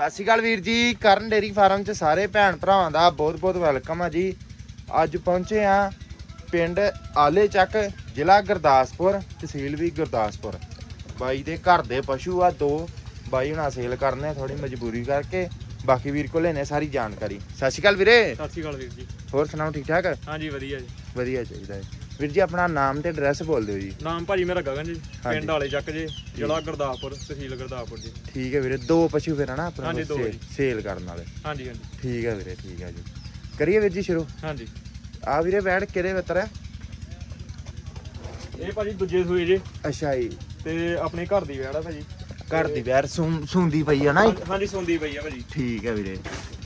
ਸਤਿ ਸ਼੍ਰੀ ਅਕਾਲ ਵੀਰ ਜੀ ਕਰਨ ਡੇਰੀ ਫਾਰਮ 'ਚ ਸਾਰੇ ਭੈਣ ਭਰਾਵਾਂ ਦਾ ਬਹੁਤ-ਬਹੁਤ ਵੈਲਕਮ ਆ ਜੀ। ਅੱਜ ਪਹੁੰਚੇ ਆ ਪਿੰਡ ਆਲੇ ਚੱਕ ਜ਼ਿਲ੍ਹਾ ਗੁਰਦਾਸਪੁਰ ਤਹਿਸੀਲ ਵੀ ਗੁਰਦਾਸਪੁਰ। ਬਾਈ ਦੇ ਘਰ ਦੇ ਪਸ਼ੂ ਆ ਦੋ ਬਾਈ ਹੁਣਾਂ ਸੇਲ ਕਰਨੇ ਆ ਥੋੜੀ ਮਜਬੂਰੀ ਕਰਕੇ। ਬਾਕੀ ਵੀਰ ਕੋਲ ਲੈਣੇ ਸਾਰੀ ਜਾਣਕਾਰੀ। ਸਤਿ ਸ਼੍ਰੀ ਅਕਾਲ ਵੀਰੇ। ਸਤਿ ਸ਼੍ਰੀ ਅਕਾਲ ਵੀਰ ਜੀ। ਹੋਰ ਸੁਣਾਓ ਠੀਕ ਠਾਕ? ਹਾਂਜੀ ਵਧੀਆ ਜੀ। ਵਧੀਆ ਚਾਹੀਦਾ ਹੈ। ਵੀਰ ਜੀ ਆਪਣਾ ਨਾਮ ਤੇ ਐਡਰੈਸ ਬੋਲ ਦਿਓ ਜੀ। ਨਾਮ ਭਾਜੀ ਮੇਰਾ ਗਗਨ ਜੀ ਹਾਂਜੀ। ਪਿੰਡ ਵਾਲੇ ਚੱਕ ਜੀ ਜ਼ਿਲ੍ਹਾ ਗੁਰਦਾਸਪੁਰ ਤਹਿਸੀਲ ਗੁਰਦਾਸਪੁਰ ਜੀ। ਠੀਕ ਹੈ ਵੀਰੇ ਦੋ ਪਸ਼ੂ ਫਿਰ ਹਨਾ ਆਪਣੇ ਹਾਂਜੀ, ਦੋ ਸੇਲ- ਜੀ। ਸੇਲ ਕਰਨ ਵਾਲੇ। ਹਾਂਜੀ ਹਾਂਜੀ। ਠੀਕ ਹੈ ਵੀਰੇ ਠੀਕ ਹੈ ਜੀ। ਕਰੀਏ ਵੀਰ ਜੀ ਸ਼ੁਰੂ। ਹਾਂਜੀ। ਆ ਵੀਰੇ ਬੈਠ ਕਿਹੜੇ ਬੱਤਰ ਹੈ? ਇਹ ਭਾਜੀ ਦੂਜੇ ਸੂਏ ਜੀ। ਅੱਛਾ ਜੀ। ਤੇ ਆਪਣੇ ਘਰ ਦੀ ਵੈੜ ਆ ਭਾਜੀ। ਘਰ ਦੀ ਵੈਰ ਸੁੰਦੀ ਪਈ ਆ ਨਾ ਜੀ? ਹਾਂਜੀ ਸੁੰਦੀ ਪਈ ਆ ਭਾਜੀ। ਠੀਕ ਹੈ ਵੀਰੇ।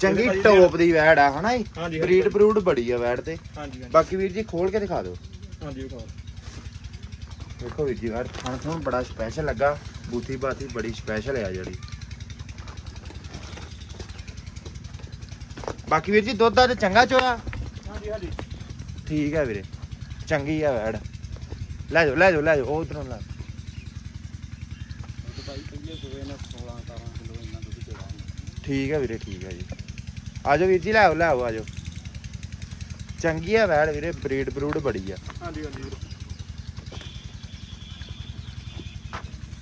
ਚੰਗੀ ਭਾਜੀ ਟੌਪ ਦੀ ਵੈੜ ਆ ਹਨਾ ਜੀ? ਹਾਂਜੀ। ਬਰੀਡ ਬਰੂਡ ਬੜੀ ਆ ਵੈੜ ਤੇ। ਹਾਂਜੀ ਹਾਂਜੀ। ਬਾਕੀ ਵੀਰ ਜੀ ਖੋਲ ਕੇ ਦਿਖਾ ਦਿਓ। ਹਾਂਜੀ। ਦੇਖੋ ਵੀਰ ਜੀ ਵੈੜ ਥਣ ਥਣ ਬੜਾ ਸਪੈਸ਼ਲ ਲੱਗਾ। ਬੂਥੀ ਬਾਥੀ ਬੜੀ ਸਪੈਸ਼ਲ ਆ ਜਿਹੜੀ। ਬਾਕੀ ਵੀਰ ਜੀ ਦੁੱਧ ਦਾ ਤੇ ਚੰਗਾ ਚੋਇਆ? ਹਾਂਜੀ ਹਾਂਜੀ। ਠੀਕ ਹੈ ਵੀਰੇ। ਚੰਗੀ ਆ ਵੈੜ। ਲੈ ਜਾਓ ਲੈ ਜਾਓ ਲੈ ਜਾਓ ਉਹ ਉਧਰੋਂ ਲੈ। ਭਾਈ ਪਹਿਲੇ ਸੂਏ ਨੇ 16 17 ਕਿਲੋ ਇੰਨਾ ਦੁੱਧ ਚੋਣਾ ਠੀਕ ਹੈ ਵੀਰੇ ਠੀਕ ਹੈ ਜੀ। ਆਜੋ ਵੀਰ ਜੀ ਲੈ ਆਓ ਲੈ ਆਓ ਆਜੋ ਚੰਗੀ ਆ ਵੈੜ ਵੀਰੇ ਬਰੀਡ ਬਰੂਡ ਬੜੀ ਆ। ਹਾਂਜੀ ਹਾਂਜੀ ਵੀਰ।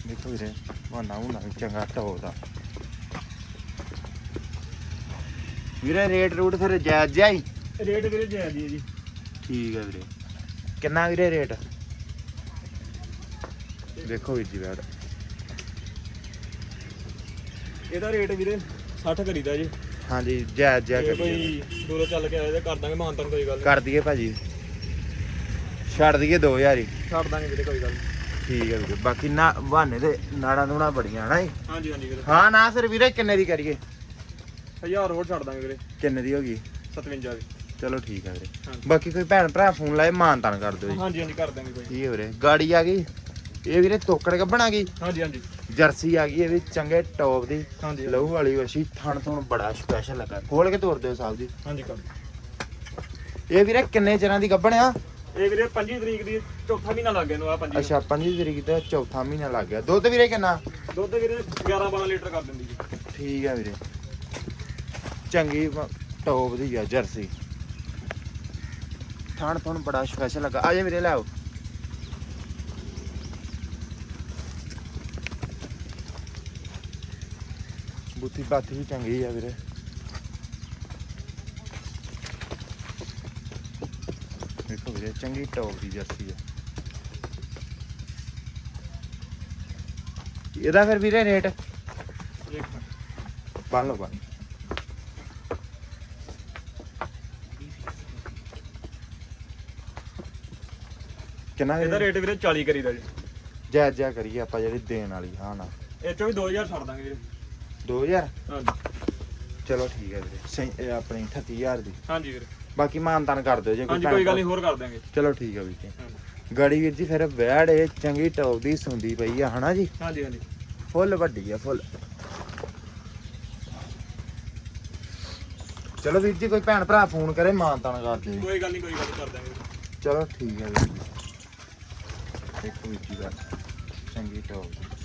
ਦੇਖੋ ਵੀਰੇ ਮਾਨਾ ਹੁਣਾ ਚੰਗਾ ਟੋਦਾ ਵੀਰੇ ਰੇਟ ਰੂਟ ਫਿਰ ਜਾਇਜ਼ ਜਿਹਾ ਹੀ? ਰੇਟ ਵੀਰੇ ਜੈ ਜੀ ਜੀ। ਠੀਕ ਹੈ ਵੀਰੇ। ਕਿੰਨਾ ਵੀਰੇ ਰੇਟ? ਦੇਖੋ ਵੀਰ ਜੀ ਵੈੜ। ਇਹਦਾ ਰੇਟ ਵੀਰੇ 60 ਕਰੀਦਾ ਜੀ। ਹਾਂਜੀ ਜਾਇਜ਼ ਜਿਹਾ ਜੇ ਕਰੀਏ। ਕੋਈ ਦੂਰੋਂ ਚੱਲ ਕੇ ਆਏ ਤੇ ਕਰ ਦਾਂਗੇ ਮਾਨਤਨ ਕੋਈ ਗੱਲ ਨੀ। ਕਰ ਦਈਏ ਭਾਜੀ। ਛੱਡ ਦਈਏ 2000 ਹੀ। ਛੱਡ ਦਾਂਗੇ ਵੀਰੇ ਕੋਈ ਗੱਲ ਨੀ। ਠੀਕ ਹੈ ਵੀਰੇ ਬਾਕੀ ਨਾ ਬਹਾਨੇ ਤੇ ਨਾੜਾਂ ਨੂੜਾਂ ਬੜੀਆਂ ਜੀ? ਹਾਂਜੀ ਹਾਂਜੀ ਵੀਰੇ। ਹਾਂ ਨਾ ਫਿਰ ਵੀਰੇ ਕਿੰਨੇ ਦੀ ਕਰੀਏ? ਹਜ਼ਾਰ ਹੋਰ ਛੱਡ ਦਾਂਗੇ ਵੀਰੇ। ਕਿੰਨੇ ਦੀ ਹੋ ਗਈ? 57 ਦੀ। ਚਲੋ ਠੀਕ ਹੈ ਵੀਰੇ। ਹਾਂਜੀ। ਬਾਕੀ ਕੋਈ ਭੈਣ ਭਰਾ ਫੋਨ ਲਾਏ ਮਾਨ ਤਾਨ ਕਰ ਦਿਓ ਜੀ। ਹਾਂਜੀ ਹਾਂਜੀ ਕਰ ਦਾਂਗੇ ਕੋਈ ਠੀਕ ਹੈ ਵੀਰੇ ਗਾੜੀ ਆ ਗਈ। ਇਹ ਵੀਰੇ ਤੋਕੜ ਆ ਗਈ? ਹਾਂਜੀ ਹਾਂਜੀ। ਜਰਸੀ ਆ ਗਈ ਇਹ ਵੀ ਚੰਗੇ ਟੌਪ ਦੀ। ਹਾਂਜੀ। ਲਹੂ ਵਾਲੀ ਵਸ਼ੀ ਥਣ ਥਣ ਬੜਾ ਸਪੈਸ਼ਲ ਲੱਗਾ। ਖੋਲ ਕੇ ਤੋਰ ਦਿਓ ਸਾਹਿਬ ਜੀ ਹਾਂਜੀ ਕਰ ਇਹ ਵੀਰੇ ਕਿੰਨੇ ਚਿਰਾਂ ਦੀ ਗੱਬਣ ਆ? ਇਹ ਵੀਰੇ 25 ਤਰੀਕ ਦੀ ਚੌਥਾ ਮਹੀਨਾ ਲੱਗ ਗਿਆ ਨੂੰ ਆ 25 ਅੱਛਾ 5 ਤਰੀਕ ਦਾ ਚੌਥਾ ਮਹੀਨਾ ਲੱਗ ਗਿਆ। ਦੁੱਧ ਵੀਰੇ ਕਿੰਨਾ? ਦੁੱਧ ਵੀਰੇ 11 12 ਲੀਟਰ ਕਰ ਦਿੰਦੀ ਜੀ। ਠੀਕ ਹੈ ਵੀਰੇ। ਚੰਗੀ ਟੌਪ ਦੀ ਆ ਜਰਸੀ। ਥਣ ਥਣ ਬੜਾ ਸਪੈਸ਼ਲ ਲੱਗਾ। ਆ ਜਾ ਵੀਰੇ ਲੈ ਆਓ। ਬੁੱਤੀ ਬਾਤੀ ਵੀ ਚੰਗੀ ਆ ਵੀਰੇ। ਦੇਖੋ ਵੀਰੇ ਚੰਗੀ ਟੌਪ ਦੀ ਜਰਸੀ ਆ। ਇਹਦਾ ਫਿਰ ਵੀਰੇ ਰੇਟ। ਬੰਨ ਲਓ ਬੰਨ ਕਿੰਨਾ ਇਹਦਾ ਰੇਟ ਵੀਰੇ 40 ਕਰੀਦਾ ਜੀ। ਜੈ ਜੈ ਕਰੀਏ ਆਪਾਂ ਜਿਹੜੀ ਦੇਣ ਵਾਲੀ ਹਾਂ ਨਾ। ਇਹ ਚੋਂ ਵੀ 2000 ਛੱਡ ਦਾਂਗੇ ਵੀਰੇ। 2000 ਹਾਂਜੀ। ਚਲੋ ਠੀਕ ਹੈ ਵੀਰੇ। ਸਹੀ ਇਹ ਆਪਣੀ 38000 ਦੀ। ਹਾਂਜੀ ਵੀਰੇ। ਬਾਕੀ ਮਾਨਤਾਨ ਕਰ ਦਿਓ ਜੇ ਹਾਂਜੀ ਭੈਣ ਕੋਈ ਗੱਲ ਨਹੀਂ ਹੋਰ ਕਰ ਦਾਂਗੇ ਚਲੋ ਠੀਕ ਹੈ ਵੀਰ ਜੀ। ਹਾਂਜੀ। ਗਾੜੀ ਵੀਰ ਜੀ ਫਿਰ ਵੈੜ ਇਹ ਚੰਗੀ ਟੌਪ ਦੀ ਸੁੰਦੀ ਪਈ ਆ ਹਨਾ ਜੀ? ਹਾਂਜੀ ਹਾਂਜੀ। ਫੁੱਲ ਵੱਡੀ ਆ ਫੁੱਲ। ਚਲੋ ਵੀਰ ਜੀ ਕੋਈ ਭੈਣ ਭਰਾ ਫੋਨ ਕਰੇ ਮਾਨਤਾਨ ਕਰ ਦਿਓ ਜੀ। ਕੋਈ ਗੱਲ ਨਹੀਂ ਕੋਈ ਗੱਲ ਨੀ, ਕਰ ਦਾਂਗੇ ਵੀਰੇ। ਚਲੋ ਠੀਕ ਹੈ ਵੀਰ ਜੀ। ਦੇਖੋ ਵੀਰ ਜੀ ਦਾ ਚੰਗੀ ਟੌਪ ਦੀ।